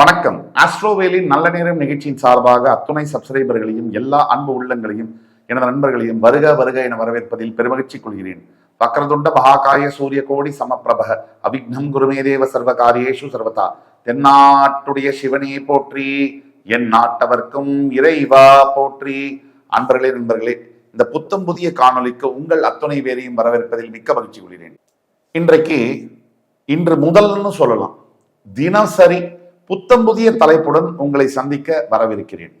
வணக்கம். ஆஸ்ட்ரோவேலின் நல்ல நேரம் நிகழ்ச்சியின் சார்பாக அத்துணை சப்ஸ்கிரைபர்களையும் எல்லா அன்பு உள்ளங்களையும் எனது நண்பர்களையும் வருக வருக என வரவேற்பதில் பெருமகிழ்ச்சி கொள்கிறேன். வக்ரதுண்ட மகாகாய சூரிய கோடி சமப்பிரப அவிக்னம் குருமே தேவ சர்வ காரியேஷு சர்வதா. தென்னாட்டுடைய சிவனே போற்றி என் நாட்டவர்க்கும் இறைவா போற்றி. அன்பர்களே நண்பர்களே இந்த புத்தம் புதிய காணொளிக்கு உங்கள் அத்துணை பேரையும் வரவேற்பதில் மிக்க மகிழ்ச்சி கொள்கிறேன். இன்றைக்கு இன்று முதல்னு சொல்லலாம். தினசரி புத்தம் புதிய தலைப்புடன் உங்களை சந்திக்க வரவிருக்கிறேன்.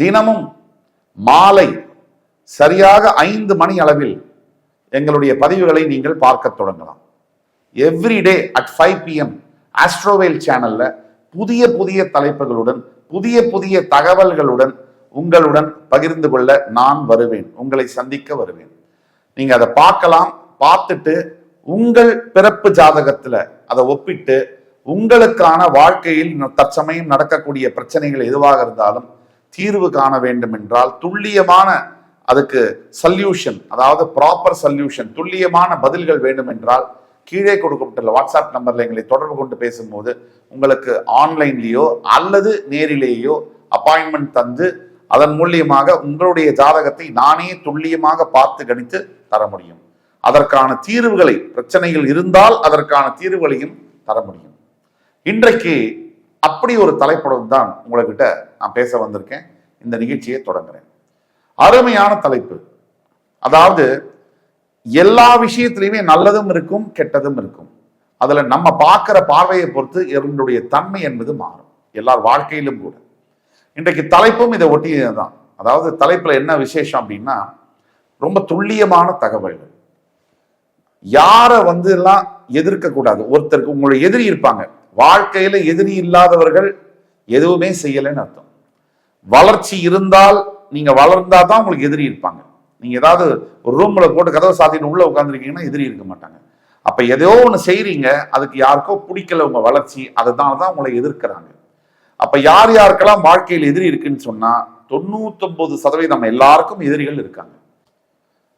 தினமும் மாலை சரியாக ஐந்து மணி அளவில் எங்களுடைய பதிவுகளை நீங்கள் பார்க்க தொடங்கலாம். Everyday at five PM Astroved சேனல்ல புதிய புதிய தலைப்புகளுடன் புதிய புதிய தகவல்களுடன் உங்களுடன் பகிர்ந்து கொள்ள நான் வருவேன். உங்களை சந்திக்க வருவேன். நீங்க அதை பார்க்கலாம் பார்த்துட்டு உங்கள் பிறப்பு ஜாதகத்துல அதை ஒப்பிட்டு உங்களுக்கான வாழ்க்கையில் தற்சமயம் நடக்கக்கூடிய பிரச்சனைகள் எதுவாக இருந்தாலும் தீர்வு காண வேண்டும் என்றால் துல்லியமான அதுக்கு சல்யூஷன் அதாவது ப்ராப்பர் சல்யூஷன் துல்லியமான பதில்கள் வேண்டும் என்றால் கீழே கொடுக்கப்பட்டுள்ள வாட்ஸ்அப் நம்பரில் எங்களை தொடர்பு கொண்டு பேசும்போது உங்களுக்கு ஆன்லைன்லேயோ அல்லது நேரிலேயோ அப்பாயின்மெண்ட் தந்து அதன் மூலியமாக உங்களுடைய ஜாதகத்தை நானே துல்லியமாக பார்த்து கணித்து தர முடியும். அதற்கான தீர்வுகளை பிரச்சனைகள் இருந்தால் அதற்கான தீர்வுகளையும் தர முடியும். இன்றைக்கு அப்படி ஒரு தலைப்படம் தான் உங்கள்கிட்ட நான் பேச வந்திருக்கேன். இந்த நிகழ்ச்சியை தொடங்குறேன். அருமையான தலைப்பு. அதாவது எல்லா விஷயத்திலையுமே நல்லதும் இருக்கும் கெட்டதும் இருக்கும். அதில் நம்ம பார்க்குற பார்வையை பொறுத்து என்னுடைய தன்மை என்பது மாறும். எல்லார் வாழ்க்கையிலும் கூட. இன்றைக்கு தலைப்பும் இதை ஒட்டியது தான் அதாவது தலைப்பில் என்ன விசேஷம் அப்படின்னா ரொம்ப துல்லியமான தகவல்கள். யாரை வந்து எல்லாம் எதிர்க்கக்கூடாது. ஒருத்தருக்கு உங்களுடைய எதிரி இருப்பாங்க. வாழ்க்கையில எதிரி இல்லாதவர்கள் எதுவுமே செய்யலைன்னு அர்த்தம். வளர்ச்சி இருந்தால் நீங்க வளர்ந்தா தான் உங்களுக்கு எதிரி இருப்பாங்க. நீங்க ஏதாவது ஒரு ரூம்ல போட்டு கதவை சாத்தின்னு உள்ள உட்காந்துருக்கீங்கன்னா எதிரி இருக்க மாட்டாங்க. அப்ப எதையோ ஒன்று செய்றீங்க அதுக்கு யாருக்கோ பிடிக்கல உங்க வளர்ச்சி அதனால தான் உங்களை எதிர்க்கிறாங்க. அப்ப யார் யாருக்கெல்லாம் வாழ்க்கையில் எதிரி இருக்குன்னு சொன்னா தொண்ணூத்தொன்பது சதவீதம் நம்ம எல்லாருக்கும் எதிரிகள் இருக்காங்க.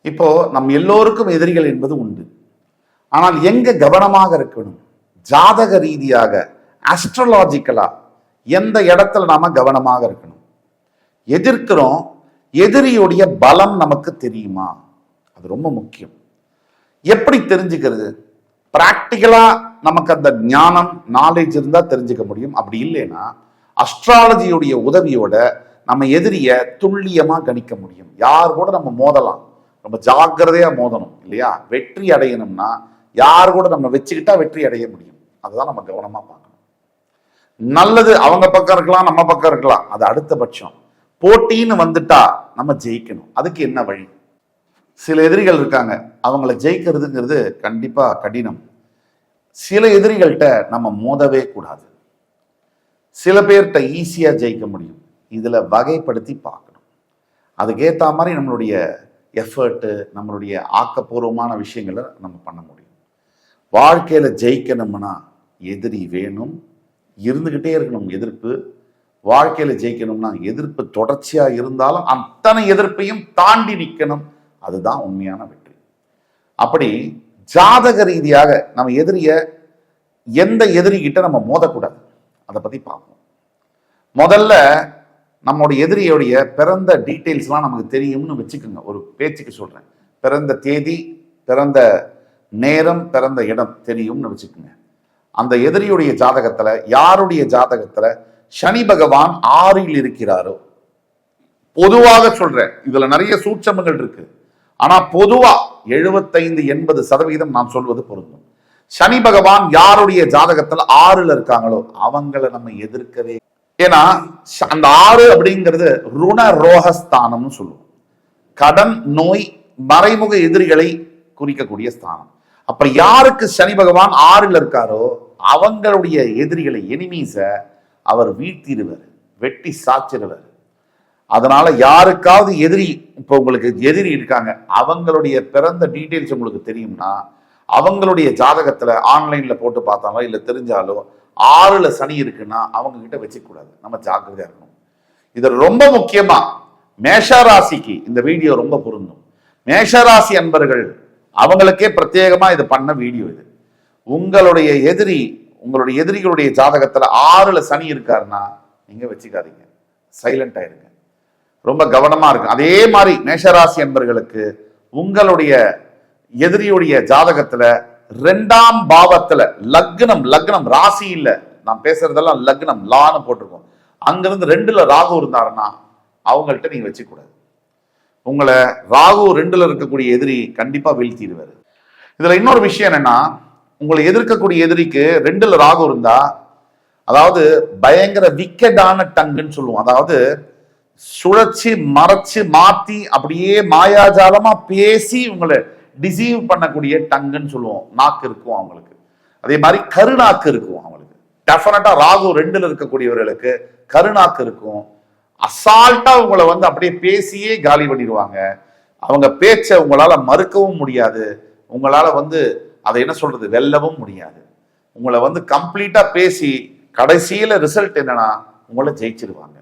இப்போ நம் எல்லோருக்கும் எதிரிகள் என்பது உண்டு. ஆனால் எங்க கவனமாக இருக்கணும்? ஜாதக ரீதியாக அஸ்ட்ரலாஜிக்கலா எந்த இடத்துல நாம கவனமாக இருக்கணும்? எதிர்க்கிறோம் எதிரியுடைய பலம் நமக்கு தெரியுமா? அது ரொம்ப முக்கியம். எப்படி தெரிஞ்சுக்கிறது? ப்ராக்டிக்கலாக நமக்கு அந்த ஞானம் நாலேஜ் இருந்தால் தெரிஞ்சுக்க முடியும். அப்படி இல்லைன்னா அஸ்ட்ராலஜியுடைய உதவியோட நம்ம எதிரியை துல்லியமாக கணிக்க முடியும். யார் கூட நம்ம மோதலாம்? ரொம்ப ஜாக்கிரதையாக மோதணும் இல்லையா? வெற்றி அடையணும்னா யார் கூட நம்ம வச்சுக்கிட்டா வெற்றி அடைய முடியும்? அதுதான் நம்ம கவனமாக பார்க்கணும். நல்லது அவங்க பக்கம் இருக்கலாம் நம்ம பக்கம் இருக்கலாம். அது அடுத்த பட்சம். போட்டின்னு வந்துட்டா நம்ம ஜெயிக்கணும். அதுக்கு என்ன வழி? சில எதிரிகள் இருக்காங்க. அவங்கள ஜெயிக்கிறதுங்கிறது கண்டிப்பாக கடினம். சில எதிரிகள்கிட்ட நம்ம மோதவே கூடாது. சில பேர்கிட்ட ஈஸியாக ஜெயிக்க முடியும். இதில் வகைப்படுத்தி பார்க்கணும். அதுக்கேற்ற மாதிரி நம்மளுடைய எஃபர்ட்டு நம்மளுடைய ஆக்கப்பூர்வமான விஷயங்களை நம்ம பண்ண முடியும். வாழ்க்கையில் ஜெயிக்கணும்னா எதிரி வேணும். இருந்துக்கிட்டே இருக்கணும் எதிர்ப்பு. வாழ்க்கையில் ஜெயிக்கணும்னா எதிர்ப்பு தொடர்ச்சியாக இருந்தாலும் அத்தனை எதிர்ப்பையும் தாண்டி நிற்கணும் அதுதான் உண்மையான வெற்றி. அப்படி ஜாதக ரீதியாக நம்ம எதிரியை எந்த எதிரிகிட்ட நம்ம மோதக்கூடாது? அதை பற்றி பார்ப்போம். முதல்ல நம்மளுடைய எதிரியுடைய பிறந்த டீட்டெயில்ஸ்லாம் நமக்கு தெரியும்னு வச்சுக்கோங்க. ஒரு பேச்சுக்கு சொல்கிறேன் பிறந்த தேதி பிறந்த நேரம் பிறந்த இடம் தெரியும்னு வச்சுக்கோங்க. அந்த எதிரியுடைய ஜாதகத்துல யாருடைய ஜாதகத்துல சனி பகவான் ஆறில் இருக்கிறாரோ? பொதுவாக சொல்றேன் இதுல நிறைய சூட்சமங்கள் இருக்கு. ஆனா பொதுவா எழுபத்தைந்து எண்பது சதவீதம் நான் சொல்வது பொருந்தும். சனி பகவான் யாருடைய ஜாதகத்துல ஆறுல இருக்காங்களோ அவங்கள நம்ம எதிர்க்கவே. ஏன்னா அந்த ஆறு அப்படிங்கிறது ருண ரோகஸ்தானம்னு சொல்லுவோம். கடன் நோய் மறைமுக எதிரிகளை குறிக்கக்கூடிய ஸ்தானம். அப்ப யாருக்கு சனி பகவான் ஆறில் இருக்காரோ அவங்களுடைய எதிரிகளை எனிமீஸை அவர் வீழ்த்திடுவார் வெட்டி சாச்சிடுவார். அதனால யாருக்காவது எதிரி இப்போ உங்களுக்கு எதிரி இருக்காங்க அவங்களுடைய பிறந்த டீட்டெயில்ஸ் உங்களுக்கு தெரியும்னா அவங்களுடைய ஜாதகத்தில் ஆன்லைனில் போட்டு பார்த்தாலோ இல்லை தெரிஞ்சாலோ ஆறில் சனி இருக்குன்னா அவங்க கிட்ட வச்சுக்கூடாது நம்ம ஜாக்கிரதையாக இருக்கணும். இது ரொம்ப முக்கியமாக மேஷராசிக்கு இந்த வீடியோ ரொம்ப பொருந்தும். மேஷராசி அன்பர்கள் அவங்களுக்கே பிரத்யேகமாக இது பண்ண வீடியோ இது. உங்களுடைய எதிரி உங்களுடைய எதிரிகளுடைய ஜாதகத்தில் ஆறுல சனி இருக்காருன்னா நீங்கள் வச்சுக்காதீங்க. சைலண்ட் ஆயிருங்க. ரொம்ப கவனமாக இருக்கும் அதே மாதிரி மேஷராசி என்பர்களுக்கு உங்களுடைய எதிரியுடைய ஜாதகத்தில் ரெண்டாம் பாவத்தில் லக்னம் லக்னம் ராசி இல்லை. நான் பேசுறதெல்லாம் லக்னம் லான்னு போட்டிருக்கோம். அங்கிருந்து ரெண்டுல ராகு இருந்தாருன்னா அவங்கள்ட்ட நீங்கள் வச்சுக்கூடாது. உங்களை ராகு ரெண்டுல இருக்கக்கூடிய எதிரி கண்டிப்பாக வீழ்த்திடுவார். இதில் இன்னொரு விஷயம் என்னன்னா உங்களை எதிர்க்கக்கூடிய எதிரிக்கு ரெண்டுல ராகு இருந்தா அதாவது பயங்கர விக்கெடான டங்குன்னு சொல்லுவோம். அதாவது சுழற்சி மறைச்சு மாத்தி அப்படியே மாயாஜாலமா பேசி உங்களை டிசீவ் பண்ணக்கூடிய டங்குன்னு சொல்லுவோம். நாக்கு இருக்கும் அவங்களுக்கு. அதே மாதிரி கருநாக்கு இருக்கும் அவங்களுக்கு. டெஃபினட்டா ராகு ரெண்டுல இருக்கக்கூடியவர்களுக்கு கருநாக்கு இருக்கும். அசால்ட்டா உங்களை வந்து அப்படியே பேசியே காலி பண்ணிடுவாங்க. அவங்க பேச்சை உங்களால மறுக்கவும் முடியாது. உங்களால வந்து அதை என்ன சொல்றது? வெல்லவும் முடியாது. உங்களை வந்து கம்ப்ளீட்டா பேசி கடைசியில ரிசல்ட் என்னன்னா உங்களை ஜெயிச்சிருவாங்க.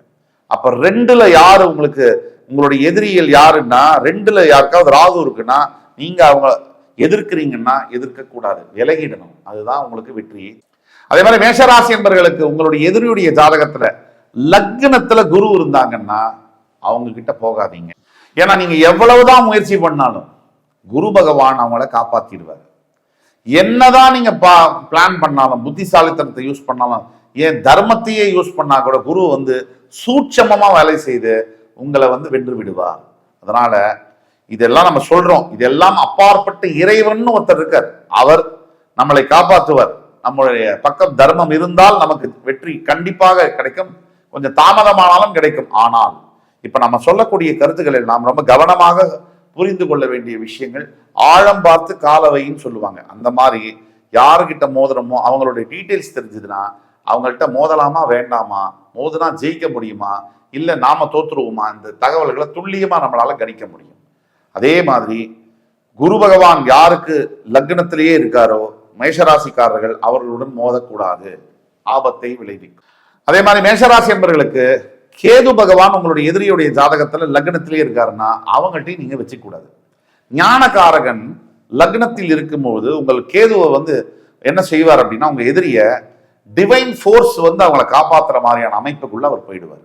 அப்ப ரெண்டுல யாரு உங்களுக்கு உங்களுடைய எதிரிகள் யாருன்னா ரெண்டுல யாருக்காவது ராகு இருக்குன்னா நீங்க அவங்க எதிர்க்கிறீங்கன்னா எதிர்க்க கூடாது விலகிடணும். அதுதான் உங்களுக்கு வெற்றி. அதே மாதிரி மேஷராசி என்பர்களுக்கு உங்களுடைய எதிரியுடைய ஜாதகத்துல லக்னத்துல குரு இருந்தாங்கன்னா அவங்க கிட்ட போகாதீங்க. ஏன்னா நீங்க எவ்வளவுதான் முயற்சி பண்ணாலும் குரு பகவான் அவங்கள காப்பாத்திடுவார். என்னதான் நீங்க பா பிளான் பண்ணாலும் புத்திசாலித்தனத்தை யூஸ் பண்ணாலும் ஏன் தர்மத்தையே யூஸ் பண்ணா கூட குரு வந்து சூட்சமமா வேலை செய்து உங்களை வந்து வென்று விடுவார். அதனால இதெல்லாம் நம்ம சொல்றோம். இதெல்லாம் அப்பாற்பட்ட இறைவன் ஒருத்தர் இருக்கார். அவர் நம்மளை காப்பாற்றுவர். நம்மளுடைய பக்கம் தர்மம் இருந்தால் நமக்கு வெற்றி கண்டிப்பாக கிடைக்கும். கொஞ்சம் தாமதமானாலும் கிடைக்கும். ஆனால் இப்ப நம்ம சொல்லக்கூடிய கருத்துக்களில் நாம் ரொம்ப கவனமாக புரிந்து கொள்ள வேண்டிய விஷயங்கள் ஆழம் பார்த்து காலவைன்னு சொல்லுவாங்க. அந்த மாதிரி யாருக்கிட்ட மோதுறமோ அவங்களுடைய டீட்டெயில்ஸ் தெரிஞ்சதுன்னா அவங்கள்ட்ட மோதலாமா வேண்டாமா மோதுனா ஜெயிக்க முடியுமா இல்லை நாம தோத்துருவோமா இந்த தகவல்களை துல்லியமாக நம்மளால கணிக்க முடியும். அதே மாதிரி குரு பகவான் யாருக்கு லக்னத்திலேயே இருக்காரோ மேஷராசிக்காரர்கள் அவர்களுடன் மோதக்கூடாது. ஆபத்தை விளைவிக்கும். அதே மாதிரி மேஷராசி என்பவர்களுக்கு கேது பகவான் உங்களுடைய எதிரியுடைய ஜாதகத்துல லக்னத்திலே இருக்காருன்னா அவங்கள்ட்டையும் நீங்கள் வச்சுக்கூடாது ஞானகாரகன் லக்னத்தில் இருக்கும்போது உங்கள் கேதுவை வந்து என்ன செய்வார் அப்படின்னா உங்க எதிரிய டிவைன் ஃபோர்ஸ் வந்து அவங்கள காப்பாத்துற மாதிரியான அமைப்புக்குள்ள அவர் போயிடுவார்.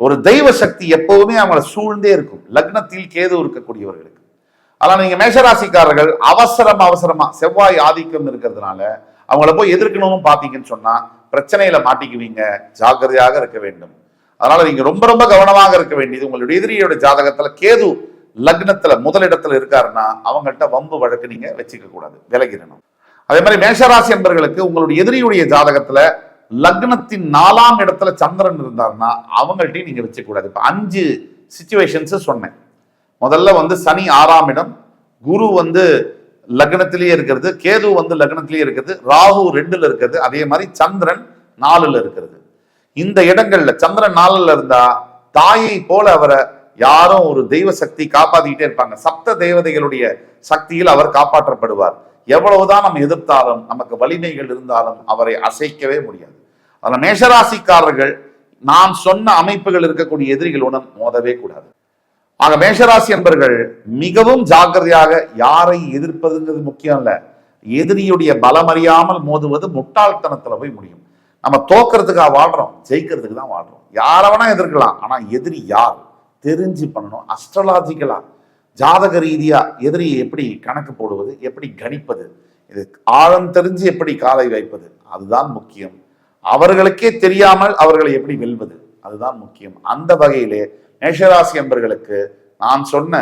ஒரு தெய்வ சக்தி எப்பவுமே அவங்கள சூழ்ந்தே இருக்கும். லக்னத்தில் கேது இருக்கக்கூடியவர்களுக்கு. ஆனால் நீங்க மேஷராசிக்காரர்கள் அவசரம் அவசரமா செவ்வாய் ஆதிக்கம் இருக்கிறதுனால அவங்கள போய் எதிர்க்கணும்னு பாத்தீங்கன்னு சொன்னா பிரச்சனையில மாட்டிக்குவீங்க. ஜாக்கிரதையாக இருக்க வேண்டும். அதனால நீங்க ரொம்ப ரொம்ப கவனமாக இருக்க வேண்டியது உங்களுடைய எதிரியோட ஜாதகத்துல கேது லக்னத்துல முதலிடத்துல இருக்காருன்னா அவங்கள்ட்ட வம்பு வழக்கு நீங்க வச்சுக்க கூடாது விலகிடணும். அதே மாதிரி மேஷராசி என்பர்களுக்கு உங்களுடைய எதிரியுடைய ஜாதகத்துல லக்னத்தின் நாலாம் இடத்துல சந்திரன் இருந்தாருன்னா அவங்கள்ட்டையும் நீங்க வச்சுக்க கூடாது. இப்ப அஞ்சு சுச்சுவேஷன்ஸ் சொன்னேன். முதல்ல வந்து சனி ஆறாம் இடம் குரு வந்து லக்னத்திலேயே இருக்கிறது கேது வந்து லக்னத்திலேயே இருக்கிறது ராகு ரெண்டுல இருக்கிறது அதே மாதிரி சந்திரன் நாலுல இருக்கிறது. இந்த இடங்கள்ல சந்திரன் நாலுல இருந்தா தாயை போல அவரை யாரும் ஒரு தெய்வ சக்தி காப்பாத்திக்கிட்டே இருப்பாங்க. சப்த தேவதைகளுடைய சக்தியில் அவர் காப்பாற்றப்படுவார். எவ்வளவுதான் நம்ம எதிர்த்தாலும் நமக்கு வலிமைகள் இருந்தாலும் அவரை அசைக்கவே முடியாது. அதனால் மேஷராசிக்காரர்கள் நான் சொன்ன அமைப்புகள் இருக்கக்கூடிய எதிரிகளுடன் மோதவே கூடாது. ஆக மேஷராசி என்பர்கள் மிகவும் ஜாக்கிரதையாக யாரை எதிர்ப்பதுங்கிறது முக்கியம் இல்லை. எதிரியுடைய பலம் அறியாமல் மோதுவது முட்டாள்தனத்தில் போய் முடியும். நம்ம தோக்கிறதுக்காக வாழ்றோம் ஜெயிக்கிறதுக்கு தான் வாழ்றோம். யாரை வேணா எதிர்க்கலாம் ஆனால் எதிரி யார்? தெரிஞ்சு பண்ணணும் அஸ்ட்ரலாஜிக்கலாக ஜாதக ரீதியா எதிரியை எப்படி கணக்கு போடுவது எப்படி கணிப்பது இது ஆழம் தெரிஞ்சு எப்படி காலை வைப்பது அதுதான் முக்கியம். அவர்களுக்கே தெரியாமல் அவர்களை எப்படி வெல்வது அதுதான் முக்கியம். அந்த வகையிலே மேஷராசி என்பர்களுக்கு நான் சொன்ன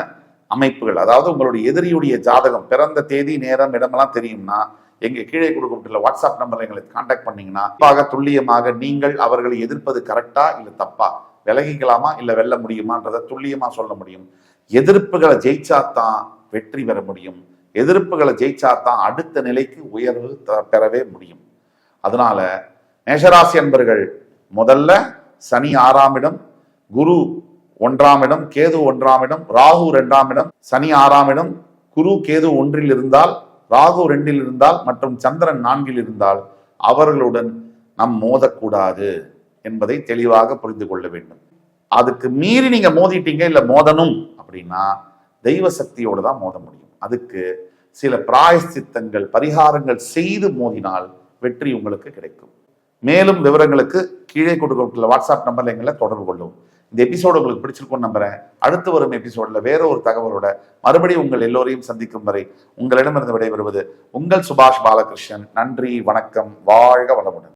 அமைப்புகள் அதாவது உங்களுடைய எதிரியுடைய ஜாதகம் பிறந்த தேதி நேரம் இடமெல்லாம் தெரியும்னா எங்க கீழே கொடுக்கப்பட்டுள்ள வாட்ஸ்அப் நம்பர்ல எங்களை காண்டாக்ட் பண்ணீங்கன்னா துல்லியமாக நீங்கள் அவர்களை எதிர்ப்பது கரெக்டா இல்லை தப்பா? விலகிக்கலாமா இல்லை வெல்ல முடியுமான்றதை துல்லியமாக சொல்ல முடியும். எதிர்ப்புகளை ஜெயிச்சாத்தான் வெற்றி பெற முடியும். எதிர்ப்புகளை ஜெயிச்சாத்தான் அடுத்த நிலைக்கு உயர்வு த- பெறவே முடியும். அதனால மேஷராசி அன்பர்கள் முதல்ல சனி ஆறாம் இடம் குரு ஒன்றாம் இடம் கேது ஒன்றாம் இடம் ராகு ரெண்டாம் இடம் சனி ஆறாம் இடம் குரு கேது ஒன்றில் இருந்தால் ராகு ரெண்டில் இருந்தால் மற்றும் சந்திரன் நான்கில் இருந்தால் அவர்களுடன் நம் மோதக்கூடாது. என்பதை தெளிவாக புரிந்து கொள்ள வேண்டும். அதுக்கு மீறி நீங்க மோதிட்டீங்க இல்ல மோதணும் அப்படின்னா தெய்வ சக்தியோடு தான் மோத முடியும். அதுக்கு சில பிராயசித்தங்கள் பரிகாரங்கள் செய்து மோதினால் வெற்றி உங்களுக்கு கிடைக்கும். மேலும் விவரங்களுக்கு கீழே கொடுக்கப்பட்டுள்ள வாட்ஸ்அப் நம்பர்ல எங்களை தொடர்பு கொள்ளும். இந்த எபிசோடு உங்களுக்கு பிடிச்சிருக்கும்னு நம்புறேன். அடுத்து வரும் எபிசோட்ல வேற ஒரு தகவலோட மறுபடியும் உங்கள் எல்லோரையும் சந்திக்கும் வரை உங்களிடமிருந்து விடைபெறுவது உங்கள் சுபாஷ் பாலகிருஷ்ணன். நன்றி வணக்கம் வாழ்க வளமுடன்.